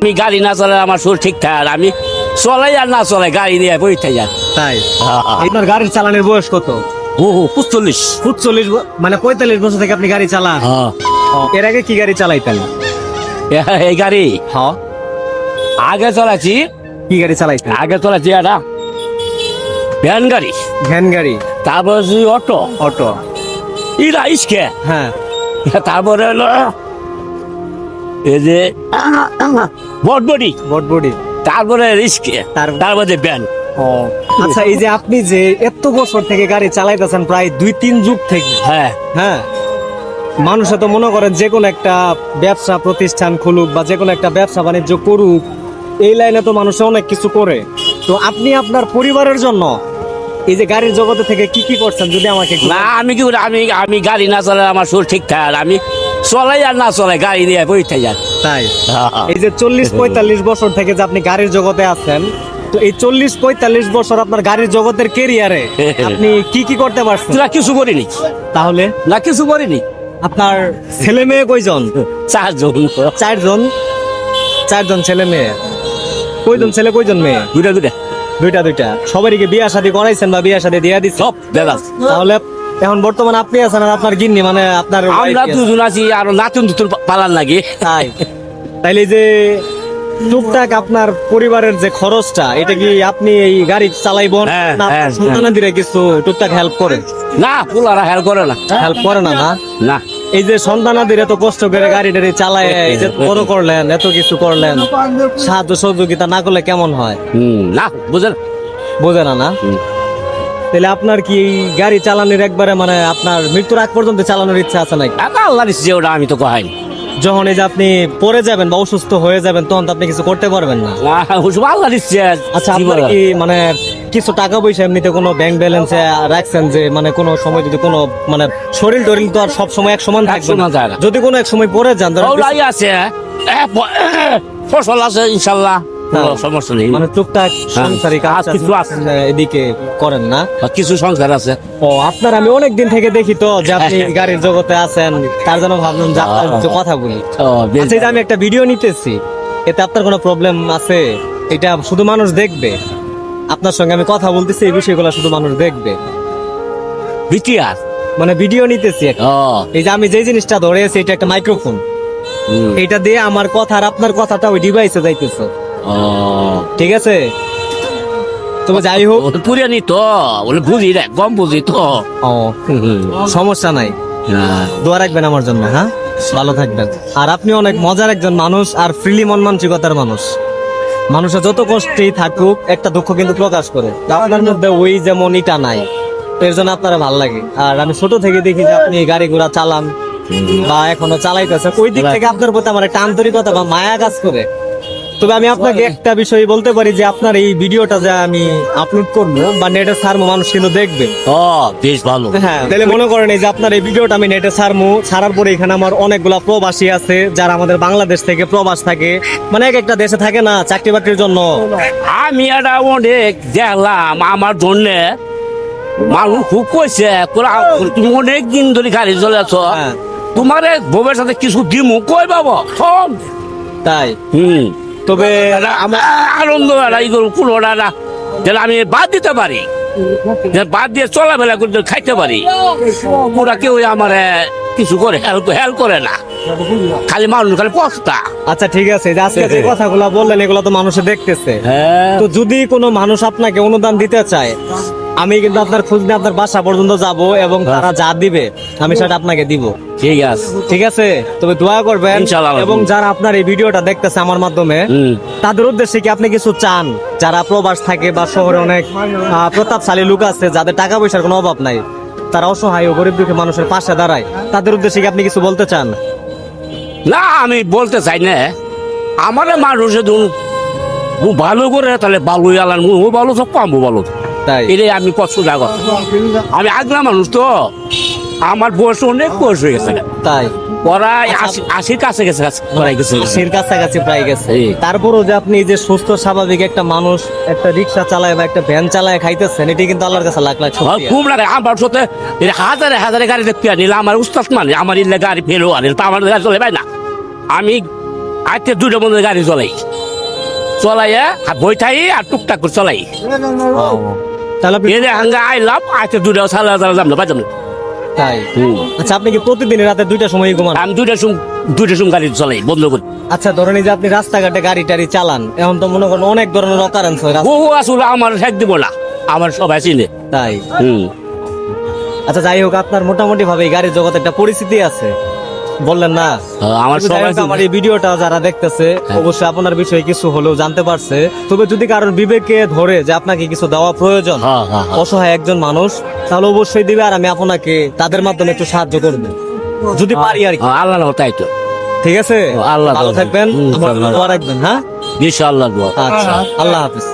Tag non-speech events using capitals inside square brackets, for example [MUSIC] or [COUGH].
আমি গাড়ি না চলে আমার শরীর ঠিক থাকে আমি চলাই আর না চলে গাড়ি নিয়ে বইতে যান তাই? আপনার গাড়ির চালানোর বয়স কত? ও পুচল্লিশ চল্লিশ মানে পঁয়তাল্লিশ বছর থেকে আপনি গাড়ি চালান? হ্যাঁ। এর আগে কি গাড়ি চালাইতেন? এই গাড়ি? হ্যাঁ আগে চলাছি কি গাড়ি চালাইতেন? আগে চলাছি একটা ভ্যান গাড়ি। ভ্যান গাড়ি। তারপরে অটো। অটো। ই রাইসকে হ্যাঁ। তারপরে হলো এই যে বটবডি। বটবডি। তারপরে রিস্কে তার- তারপরে ভ্যান আচ্ছা এই যে আপনি যে এত বছর থেকে গাড়ি চালাইতেছেন প্রায় দুই তিন যুগ থেকে। হ্যাঁ। হ্যাঁ। মানুষে তো মনে করেন যে কোনো একটা ব্যবসা প্রতিষ্ঠান খুলুক বা যে কোনো একটা ব্যবসা বাণিজ্য করুক এই লাইনে তো মানুষে অনেক কিছু করে। তো আপনি আপনার পরিবারের জন্য এই যে গাড়ির জগতে থেকে কি কি করছেন যদি আমাকে না আমি কি আমি আমি গাড়ি না চলে আমার শরীর ঠিক থাকে আমি চলাই আর না চলে গাড়ি নিয়ে বইতে যান। তাই? এই যে চল্লিশ পঁয়তাল্লিশ বছর থেকে যে আপনি গাড়ির জগতে আছেন তো এই চল্লিশ পঁয়তাল্লিশ বছর আপনার গাড়ির জগতের কেরিয়ারে [LAUGHS] আপনি কি কি করতে পারছেন? না কিছু করিনি। তাহলে? না কিছু করিনি। আপনার ছেলে মেয়ে কয়জন? [LAUGHS] চারজন। চারজন? চারজন ছেলে মেয়ে। কয়জন ছেলে কয়জন মেয়ে? দুটা দুটা দুইটা দুইটা। সবারই বিয়া শাদী করাইছেন বা বিয়া শাদী দিয়ে দিচ্ছেন সব তাহলে এখন বর্তমানে আপনি আছেন আর আপনার গিন্নি মানে আপনার আমরা দুজন আছি আর নাতুন দুতুন পালার লাগে। তাই। তাইলে যে টুকটাক আপনার পরিবারের যে খরচটা এটা কি আপনি এই গাড়ি চালাইবেন হ্যাঁ, না হ্যাঁ, সন্তানাদিরা কিছু টুকটাক হেল্প করে না পুলারা হেল্প করে না। হেল্প করে না না? না। এই যে সন্তানাদের এত কষ্ট করে গাড়ি টাড়ি চালায় এই যে বড় করলেন এত কিছু করলেন সাহায্য সহযোগিতা না করলে কেমন হয়? না বুঝলেন বোঝে না না। তাহলে আপনার কি এই গাড়ি চালানোর একবারে মানে আপনার মৃত্যুর আগ পর্যন্ত চালানোর ইচ্ছা আছে নাকি? আল্লাহ দিচ্ছে ওটা আমি তো কহাই। যখন এই যে আপনি পড়ে যাবেন বা অসুস্থ হয়ে যাবেন তখন তো আপনি কিছু করতে পারবেন না। আল্লাহ দিচ্ছে আচ্ছা আপনার কি মানে কিছু টাকা পয়সা এমনিতে কোনো ব্যাংক ব্যালেন্সে রাখছেন যে মানে কোনো সময় যদি কোনো মানে শরীর টরিল তো আর সব সময় এক সমান থাকবে না? যদি কোনো এক সময় পড়ে যান আছে। [COUGHS] ফসল আছে ইনশাল্লাহ। সমস্যা নেই। মানে টুকটাক সংসারিক কাজ কাজ কিছু এদিকে করেন না। কিছু সংসার আছে। ও আপনার আমি অনেক দিন থেকে দেখি তো যে আপনি গাড়ির জগতে আছেন তার জন্য ভাবলাম যে আপনার কথা বলি। আচ্ছা যে আমি একটা ভিডিও নিতেছি এতে আপনার কোনো প্রবলেম আছে? এটা শুধু মানুষ দেখবে। আপনার সঙ্গে আমি কথা বলতেছি এই বিষয়গুলো শুধু মানুষ দেখবে। বিটিআর মানে ভিডিও নিতেছি এই যে আমি যে জিনিসটা ধরেছি এটা একটা মাইক্রোফোন এটা দিয়ে আমার কথা আর আপনার কথাটা ওই ডিভাইসে যাইতেছে। ঠিক আছে। তবে যাই হোক। পুরানি তো বলে বুঝি রে কম বুঝি তো। ও। সমস্যা নাই। হ্যাঁ। দোয়া রাখবেন আমার জন্য হ্যাঁ? ভালো থাকবেন। আর আপনি অনেক মজার একজন মানুষ আর ফ্রিলি মন মানসিকতার মানুষ। মানুষের যত কষ্টেই থাকুক একটা দুঃখ কিন্তু প্রকাশ করে। আপনার মধ্যে ওই যেমন ইটা নাই এর জন্য আপনারা ভালো লাগে। আর আমি ছোট থেকে দেখি যে আপনি গাড়ি ঘোড়া চালান বা এখনও চালাইতেছে ওই দিক থেকে আপনার প্রতি আমার একটা আন্তরিকতা বা মায়া কাজ করে। তবে আমি আপনাকে একটা বিষয় বলতে পারি যে আপনার এই ভিডিওটা যে আমি আপলোড করব বা নেটে ছাড়বো মানুষ কিন্তু দেখবে। ও বেশ ভালো। হ্যাঁ তাহলে মনে করেন এই যে আপনার এই ভিডিওটা আমি নেটে ছাড়মু ছাড়ার পরে এখানে আমার অনেকগুলা প্রবাসী আছে যারা আমাদের বাংলাদেশ থেকে প্রবাস থাকে। মানে এক একটা দেশে থাকে না চাকরি বাকরির জন্য। আমি এটা অনেক দেখলাম আমার জন্য। মানুষ খুব কইছে তুমি অনেক দিন ধরে গাড়ি চলেছ হ্যাঁ। তোমার বউয়ের সাথে কিছু দিমু কই বাবা সব? তাই? হুম। তবে আনন্দ একটা ই করব কোনো একটা যেন আমি বাদ দিতে পারি। বাদ দিয়ে চলাফেরা করতে খাইতে পারি। ওরা কেউ আমার কিছু করে হেল্প হেল্প করে না। খালি মানুষ খালি পস্তা। আচ্ছা ঠিক আছে যে আজকে যে [LAUGHS] কথাগুলো বললেন এগুলো তো মানুষে দেখতেছে। হ্যাঁ। তো যদি কোনো মানুষ আপনাকে অনুদান দিতে চায় আমি কিন্তু আপনার খোঁজ নিয়ে আপনার বাসা পর্যন্ত যাব এবং তারা যা দিবে আমি সেটা আপনাকে দিব। ঠিক আছে ঠিক আছে? তবে দোয়া করবেন এবং যারা আপনার এই ভিডিওটা দেখতেছে আমার মাধ্যমে তাদের উদ্দেশ্যে কি আপনি কিছু চান? যারা প্রবাস থাকে বা শহরে অনেক প্রতাপশালী লোক আছে যাদের টাকা পয়সার কোনো অভাব নাই তারা অসহায় ও গরিব দুঃখী মানুষের পাশে দাঁড়ায় তাদের উদ্দেশ্যে কি আপনি কিছু বলতে চান? না আমি বলতে চাই না। আমার মানুষ ভালো করে তাহলে ভালো আলান ভালো সব পাবো ভালো। তাই? এটাই আমি পছন্দ করি আমি আগলা মানুষ তো। আমার বয়স অনেক বয়স হয়ে গেছে। তাই? আশির কাছে গেছে গেছে। আশির কাছাকাছি প্রায় গেছে। তারপরও যে আপনি যে সুস্থ স্বাভাবিক একটা মানুষ একটা রিক্সা চালায় বা একটা ভ্যান চালায় খাইতেছেন এটি কিন্তু আল্লাহর কাছে লাখ লাখ আর খুব লাগে। আমার সাথে হাজারে হাজারে গাড়ি দেখতে নিলে আমার উস্তাদ মানে আমার ইল্লে গাড়ি ফেলো আর আমার গাড়ি চলে ভাই না। আমি আজকে দুটো মধ্যে গাড়ি চলাই। চলাইয়া আর বই আর টুকটাক করে চলাই। তাহলে এনে হাঙ্গা আইলাম আজকে দুটো সালা সালা যাম না পাইতাম না তাই। আচ্ছা আপনি কি প্রতিদিন রাতে দুইটার সময় ঘুমান? আমি দুইটা সুম দুইটা সুম গাড়ি চলাই বন্ধ করি। আচ্ছা ধরেন এই যে আপনি রাস্তাঘাটে গাড়ি টাড়ি চালান এখন তো মনে করেন অনেক ধরনের অকারেন্স হয়। বহু আসলে আমার শেখ দিব না। আমার সবাই চিনে। তাই? হুম। আচ্ছা যাই হোক আপনার মোটামুটি ভাবে গাড়ির জগতে একটা পরিস্থিতি আছে। বললেন না? আমার সবাই আমার এই ভিডিওটা যারা দেখতেছে হ্যাঁ। অবশ্যই আপনার বিষয়ে কিছু হলেও জানতে পারছে। তবে যদি কারোর বিবেকে ধরে যে আপনাকে কিছু দেওয়া প্রয়োজন হ্যাঁ, হ্যাঁ, হ্যাঁ। অসহায় একজন মানুষ তাহলে অবশ্যই দিবে আর আমি আপনাকে তাদের মাধ্যমে একটু সাহায্য করব। যদি পারি আর কি। হ্যাঁ, আল্লাহ তাই তো। ঠিক আছে? আল্লাহ ভালো থাকবেন। আমার আল্লাহ। রাখবেন হ্যাঁ? ইনশাআল্লাহ আচ্ছা আল্লাহ হাফিজ।